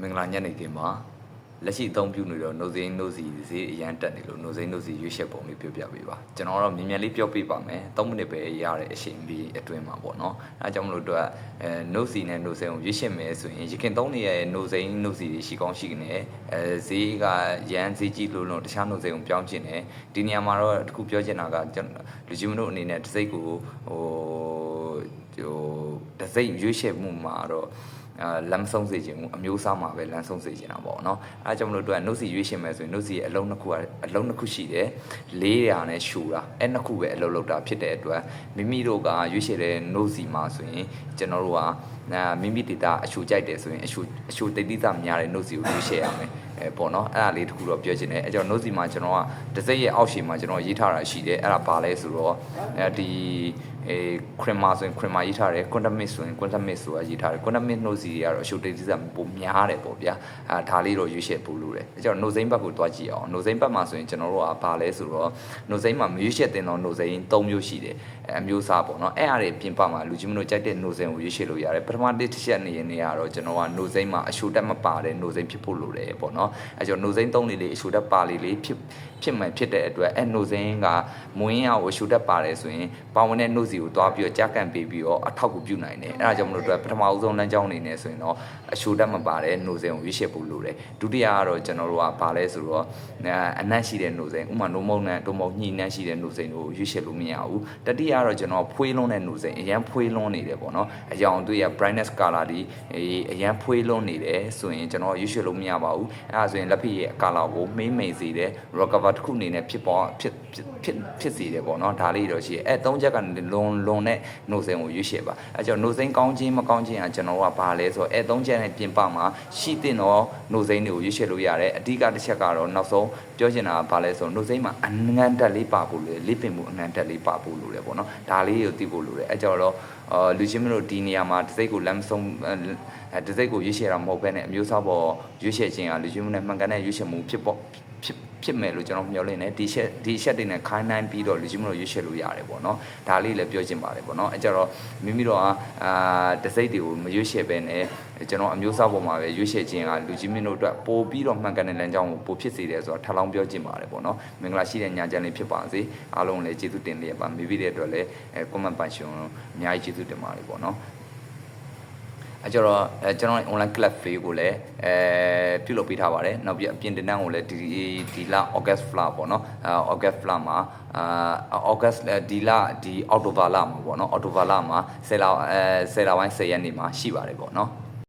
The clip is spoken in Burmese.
မင်္ဂလာညနေခင်းပါလက်ရှိအသုံးပြုနေတော့ no zin no si ဈေးအရန်တက်နေလို့ no zin no si ရွေးချက်ပုံလေးပြောပြပေးပါကျွန်တော်တော့မြန်မြန်လေးပြောပြပါမယ်3မိနစ်ပဲရတဲ့အချိန်ပြီးအတွင်းမှာပေါ့နော်အဲဒါကြောင့်မလို့တော့အဲ no si နဲ့ no sin ကိုရွေးချက်မယ်ဆိုရင်ရခင်သုံးနေတဲ့ no zin no si တွေရှိကောင်းရှိနေအဲဈေးကရန်ဈေးကြီးလို့လို့တခြား no sin ကိုပြောင်းချင်တယ်ဒီနေရာမှာတော့တခုပြောချင်တာကကျွန်တော်လူကြီးမတို့အနေနဲ့တစ်စိတ်ကိုဟိုဟိုတစ်စိတ်ရွေးချက်မှုမှာတော့အာ လမ်းဆုံးစေခြင်းအမျိုးအစားမှာပဲလမ်းဆုံးစေခြင်းတာပေါ့နော်အဲဒါကြောင့်မလို့တို့ကနှုတ်စီရွေးရှင်မယ်ဆိုရင်နှုတ်စီရဲ့အလုံးနှစ်ခုကအလုံးနှစ်ခုရှိတယ်လေးရာနဲ့ရှူတာအဲနှစ်ခုပဲအလုံးလောက်တာဖြစ်တဲ့အတွက်မိမိတို့ကရွေးရှင်တဲ့နှုတ်စီမှာဆိုရင်ကျွန်တော်တို့ကအာမိမိဒေတာအရှူကြိုက်တယ်ဆိုရင်အရှူအရှူတိတ်တိကျများတဲ့နှုတ်စီကိုရွေးရှယ်ရမယ်အဲပေါ့နော်အဲ့ဒါလေးတခုတော့ပြောချင်တယ်အဲကြောင့်နှုတ်စီမှာကျွန်တော်ကတစ်စိတ်ရဲ့အောက်ရှည်မှာကျွန်တော်ရေးထားတာရှိတယ်အဲ့ဒါပါလဲဆိုတော့အဲဒီအဲခရမာဆိုရင်ခရမာရေးထားတယ်ကွန်တမစ်ဆိုရင်ကွန်တမစ်ဆိုတာရေးထားတယ်ကွန်တမစ်နှုတ်စီတွေကတော့အရှုပ်တိတ်တိကျပိုများတယ်ပေါ့ဗျာအဲဒါလေးတော့ရွေးချယ်ပို့လို့တယ်အဲကြောင့်နှုတ်စိမ့်ဘက်ကိုတွားကြည့်အောင်နှုတ်စိမ့်ဘက်မှာဆိုရင်ကျွန်တော်တို့ကဘာလဲဆိုတော့နှုတ်စိမ့်မှာမရွေးချယ်တင်တော့နှုတ်စိမ့်၃မျိုးရှိတယ်အဲအမျိုးအစားပေါ့နော်အဲ့အားတွေပြင်ပမှာလူကြီးမတို့ကြိုက်တဲ့နှုတ်စိမ့်ကိုရွေးချယ်လို့ရတယ်ပထမတစ်ချက်နေရင်နေရတော့ကျွန်တော်ကနှုတ်စိမ့်မှာအရှုပ်တက်မပါတဲ့နှုတ်စိမ့်ဖြစ်ဖို့လိုတယ်ပေါ့နော်အဲကြောင့်နှုတ်စိမ့်၃လေးလေးအရှုပ်တက်ပါလေးလေးဖြစ်ဖြစ်မှန်ဖြစ်တဲ့အတွက်အဲ့နှုတ်စိမ့်ကမွင်းရကိုအရှုပ်တက်ပါတယ်ဆိုရင်ပါဝင်တဲ့နှုတ်စီကိုတွားပြီးတော့ကြားကန်ပေးပြီးတော့အထောက်ကူပြုနိုင်တယ်အဲ့ဒါကြောင့်မလို့အတွက်ပထမဦးဆုံးလမ်းကြောင်းအနေနဲ့ဆိုရင်တော့အရှုပ်တက်မပါတဲ့နှုတ်စိမ့်ကိုရွေးချယ်ဖို့လိုတယ်ဒုတိယကတော့ကျွန်တော်တို့ကဘာလဲဆိုတော့အနက်ရှိတဲ့နှုတ်စိမ့်ဥမာနှုတ်မုံနဲ့နှုတ်မုံညှိနှက်ရှိတဲ့နှုတ်စိမ့်ကိုရွေးချယ်လို့မရဘူးတတိယကတော့ကျွန်တော်ဖွေးလွန်းတဲ့နှုတ်စိမ့်အရန်ဖွေးလွန်းနေတယ်ပေါ့နော်အကြောင်တွေ့ရ brightness color ဒီအရန်ဖွေးလွန်းနေတယ်ဆိုရင်ကျွန်တော်ရွေးချယ်လို့မရပါဘူးအဲ့ဒါဆိုရင်လက်ဖြစ်ရဲ့ color ကိုမိမ့်မိန်စေတယ် recover တစ်ခုအနေနဲ့ဖြစ်ပေါ်ဖြစ်ဖြစ်ဖြစ်စေတယ်ပေါ့နော်ဒါလေးတော့ရှိတယ်အဲ့သုံးချက်ကနေလွန်လွန်တဲ့နှုတ်စိမ့်ကိုရွေးချယ်ပါအဲ့ကြောင့်နှုတ်စိမ့်ကောင်းခြင်းမကောင်းခြင်းကကျွန်တော်ကဘာလဲဆိုတော့အဲ့သုံးချက်နဲ့ပြင်ပမှာရှိတဲ့တော့နှုတ်စိမ့်တွေကိုရွေးချယ်လို့ရတယ်အဓိကတစ်ချက်ကတော့နောက်ဆုံးပြောချင်တာကဘာလဲဆိုတော့နှုတ်စိမ့်မှာအငန်းတက်လေးပါဖို့လိုတယ်လိပင်မှုအငန်းတက်လေးပါဖို့လိုတယ်ပေါ့နော်ဒါလေးကိုသိဖို့လိုတယ်အဲ့ကြောင့်တော့အာလူချင်းမတို့ဒီနေရာမှာတစ်စိတ်ကိုလမ်းဆုံး အဲတစ်စိတ်ကိုရွေးချယ်တာမဟုတ်ဘဲနဲ့အမျိုးအစားပေါ်ရွေးချယ်ခြင်းကလူချင်းမနဲ့မှန်ကန်တဲ့ရွေးချယ်မှုဖြစ်ပေါ်ဖြစ်ဖြစ်မယ်လို့ကျွန်တော်မျှော်လင့်တယ်ဒီချက်ဒီချက်တွေနဲ့ခိုင်းနိုင်ပြီးတော့လူကြီးမလို့ရွေးချယ်လို့ရတယ်ပေါ့နော်ဒါလေးလည်းပြောချင်ပါတယ်ပေါ့နော်အဲကြတော့မိမိတို့ကအာတစိတ်တွေကိုမရွေးချယ်ပဲနဲ့ကျွန်တော်အမျိုးအစားပေါ်မှာပဲရွေးချယ်ခြင်းကလူကြီးမင်းတို့အတွက်ပို့ပြီးတော့မှန်ကန်တဲ့လမ်းကြောင်းကိုပို့ဖြစ်စေတယ်ဆိုတော့ထပ်လောင်းပြောချင်ပါတယ်ပေါ့နော်မင်္ဂလာရှိတဲ့ညချမ်းလေးဖြစ်ပါစေအားလုံးလည်းကျေးဇူးတင်လျက်ပါမိမိတဲ့အတွက်လည်းအဲ comment ပန်ရှင်အများကြီးကျေးဇူးတင်ပါတယ်ပေါ့နော် အဲကျတော့အဲကျွန်တော် online club fee ကိုလည်းအဲပြုလုပ်ပေးထားပါတယ်နောက်ပြီးအပြင်တင်တန်းကိုလည်းဒီဒီလ August flower ပေါ့နော်အဲ August flower မှာအာ August ဒီလဒီ October လမှာပေါ့နော် October လမှာ10လအဲ10လပိုင်း10ရက်နေ့မှာရှိပါတယ်ပေါ့နော်